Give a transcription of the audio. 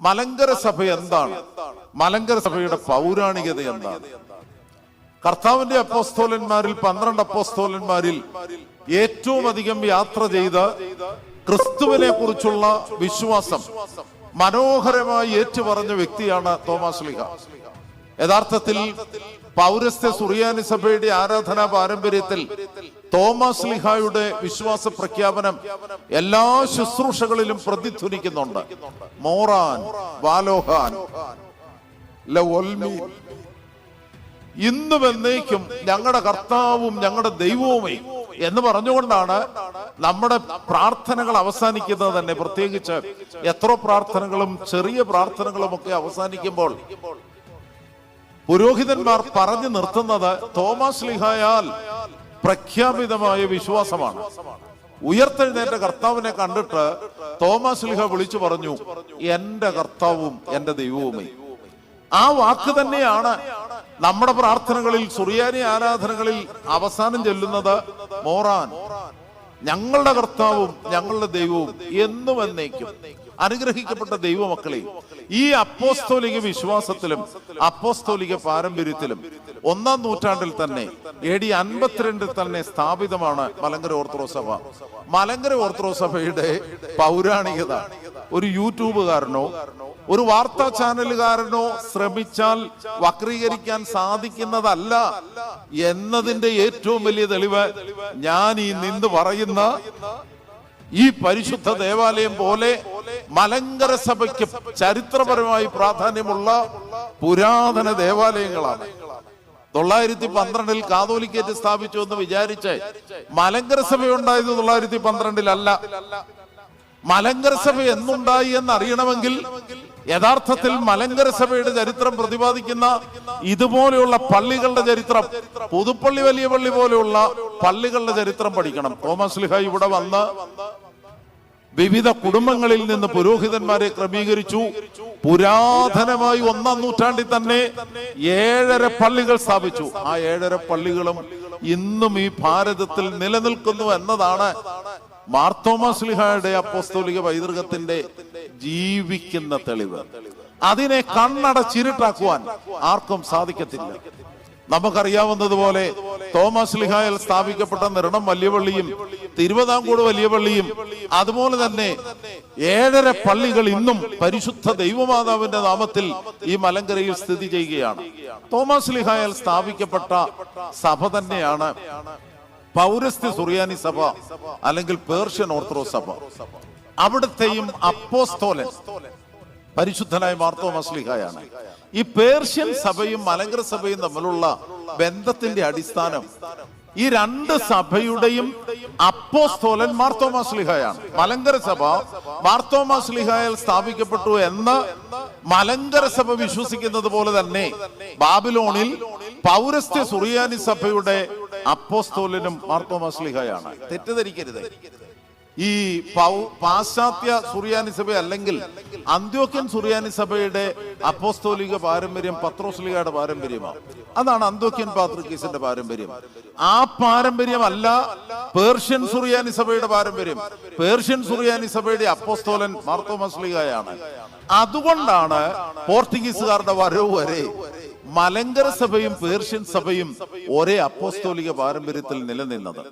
മലങ്കര സഭ എന്താണ്? മലങ്കര സഭയുടെ പൗരാണികത എന്താണ്? കർത്താവിന്റെ അപ്പോസ്തോലന്മാരിൽ പന്ത്രണ്ട് അപ്പോസ്തോലന്മാരിൽ ഏറ്റവും അധികം യാത്ര ചെയ്ത് ക്രിസ്തുവിനെ കുറിച്ചുള്ള വിശ്വാസം മനോഹരമായി ഏറ്റുപറഞ്ഞ വ്യക്തിയാണ് തോമസ് ലിഹ. യഥാർത്ഥത്തിൽ പൗരസ്ത്യ സുറിയാനി സഭയുടെ ആരാധനാ പാരമ്പര്യത്തിൽ തോമസ് ലിഹായുടെ വിശ്വാസ പ്രഖ്യാപനം എല്ലാ ശുശ്രൂഷകളിലും പ്രതിധ്വനിക്കുന്നുണ്ട്. മോറാൻ ലവൊൽമീൻ ഇന്നും എന്നേക്കും ഞങ്ങളുടെ കർത്താവും ഞങ്ങളുടെ ദൈവവുമേ എന്ന് പറഞ്ഞുകൊണ്ടാണ് നമ്മുടെ പ്രാർത്ഥനകൾ അവസാനിക്കുന്നത് തന്നെ. പ്രത്യേകിച്ച് എത്ര പ്രാർത്ഥനകളും ചെറിയ പ്രാർത്ഥനകളും ഒക്കെ അവസാനിക്കുമ്പോൾ പുരോഹിതന്മാർ പറഞ്ഞു നിർത്തുന്നത് തോമസ് ലിഹായാൽ പ്രഖ്യാപിതമായ വിശ്വാസമാണ്. ഉയർത്തെഴുന്നേറ്റ കർത്താവിനെ കണ്ടിട്ട് തോമസ് ലിഹ വിളിച്ചു പറഞ്ഞു എന്റെ കർത്താവും എന്റെ ദൈവവുമേ. ആ വാക്ക് തന്നെയാണ് നമ്മുടെ പ്രാർത്ഥനകളിൽ സുറിയാനി ആരാധനകളിൽ അവസാനം ചെല്ലുന്നത് മോറാൻ ഞങ്ങളുടെ കർത്താവും ഞങ്ങളുടെ ദൈവവും എന്നും എന്നേക്കും. അനുഗ്രഹിക്കപ്പെട്ട ദൈവമക്കളെ ഈ അപ്പോസ്തോലിക വിശ്വാസത്തിലും അപ്പോസ്തോലിക പാരമ്പര്യത്തിലും ഒന്നാം നൂറ്റാണ്ടിൽ തന്നെ എ ഡി അൻപത്തിരണ്ടിൽ തന്നെ സ്ഥാപിതമാണ് മലങ്കര ഓർത്തഡോക്സ് സഭ. മലങ്കര ഓർത്തഡോക്സ് സഭയുടെ പൗരാണികത ഒരു യൂട്യൂബുകാരനോ ഒരു വാർത്താ ചാനലുകാരനോ ശ്രമിച്ചാൽ വക്രീകരിക്കാൻ സാധിക്കുന്നതല്ല എന്നതിന്റെ ഏറ്റവും വലിയ തെളിവ് ഞാൻ ഈ നിന്ന് പറയുന്ന ഈ പരിശുദ്ധ ദേവാലയം പോലെ മലങ്കര സഭയ്ക്ക് ചരിത്രപരമായി പ്രാധാന്യമുള്ള പുരാതന ദേവാലയങ്ങളാണ്. തൊള്ളായിരത്തി പന്ത്രണ്ടിൽ കാതോലിക്കേറ്റ് സ്ഥാപിച്ചു എന്ന് വിചാരിച്ച് മലങ്കര സഭ ഉണ്ടായത് തൊള്ളായിരത്തി പന്ത്രണ്ടിലല്ല. മലങ്കര സഭ എന്നുണ്ടായി എന്ന് അറിയണമെങ്കിൽ യഥാർത്ഥത്തിൽ മലങ്കര സഭയുടെ ചരിത്രം പ്രതിപാദിക്കുന്ന ഇതുപോലെയുള്ള പള്ളികളുടെ ചരിത്രം പുതുപ്പള്ളി വലിയ പള്ളി പോലെയുള്ള പള്ളികളുടെ ചരിത്രം പഠിക്കണം. തോമസ് ലിഹ ഇവിടെ വന്ന് വിവിധ കുടുംബങ്ങളിൽ നിന്ന് പുരോഹിതന്മാരെ ക്രമീകരിച്ചു. പുരാതനമായി ഒന്നാം നൂറ്റാണ്ടിൽ തന്നെ ഏഴര പള്ളികൾ സ്ഥാപിച്ചു. ആ ഏഴര പള്ളികളും ഇന്നും ഈ ഭാരതത്തിൽ നിലനിൽക്കുന്നു എന്നതാണ് മാർത്തോമാസ്ലിഹയുടെ അപ്പോസ്തോലിക പൈതൃകത്തിന്റെ ജീവിക്കുന്ന തെളിവ്. അതിനെ കണ്ണടച്ചിരുട്ടാക്കുവാൻ ആർക്കും സാധിക്കത്തില്ല. നമുക്കറിയാവുന്നതുപോലെ തോമസ് ലിഹായൽ സ്ഥാപിക്കപ്പെട്ട നിരണം വലിയ പള്ളിയും തിരുവിതാംകൂട് വലിയ പള്ളിയും അതുപോലെ തന്നെ ഏഴര പള്ളികൾ ഇന്നും പരിശുദ്ധ ദൈവമാതാവിന്റെ നാമത്തിൽ ഈ മലങ്കരയിൽ സ്ഥിതി ചെയ്യുകയാണ്. തോമസ് ലിഹായൽ സ്ഥാപിക്കപ്പെട്ട സഭ തന്നെയാണ് പൗരസ്ത്യ സുറിയാനി സഭ അല്ലെങ്കിൽ പേർഷ്യൻ ഓർത്തഡോക്സ് സഭ. അവിടുത്തെയും അപ്പോസ്തോലൻ പരിശുദ്ധനായ മാർത്തോ മസ്ലിഹായാണ് ഈ പേർഷ്യൻ സഭയും മലങ്കര സഭയും തമ്മിലുള്ള ബന്ധത്തിന്റെ അടിസ്ഥാനം. ഈ രണ്ട് സഭയുടെയും അപ്പോസ്തോലൻ മാർത്തോമാസ്ലിഹയാണ് മലങ്കര സഭ മാർത്തോമാസ്ലിഹയിൽ സ്ഥാപിക്കപ്പെട്ടു എന്ന് മലങ്കര സഭ വിശ്വസിക്കുന്നത് പോലെ തന്നെ ബാബിലോണിൽ പൗരസ്ത്യ സുറിയാനി സഭയുടെ അപ്പോസ്തോലനും മാർത്തോമാസ്ലിഹയാണ് തെറ്റിദ്ധരിക്കരുത്. ഈ പാശ്ചാത്യ സുറിയാനി സഭ അല്ലെങ്കിൽ അന്ത്യോക്യൻ സുറിയാനി സഭയുടെ അപ്പോസ്തോലിക പാരമ്പര്യം പത്രോസ്ലികയുടെ പാരമ്പര്യമാണ്. അതാണ് അന്ത്യോക്യൻ പാത്രിക്കീസിന്റെ പാരമ്പര്യം. ആ പാരമ്പര്യമല്ല പേർഷ്യൻ സുറിയാനി സഭയുടെ പാരമ്പര്യം. പേർഷ്യൻ സുറിയാനി സഭയുടെ അപ്പോസ്തോലൻ മാർത്തോമസ്ലികയാണ് അതുകൊണ്ടാണ് പോർച്ചുഗീസുകാരുടെ വരവ് വരെ മലങ്കര സഭയും പേർഷ്യൻ സഭയും ഒരേ അപ്പോസ്തോലിക പാരമ്പര്യത്തിൽ നിലനിന്നത്.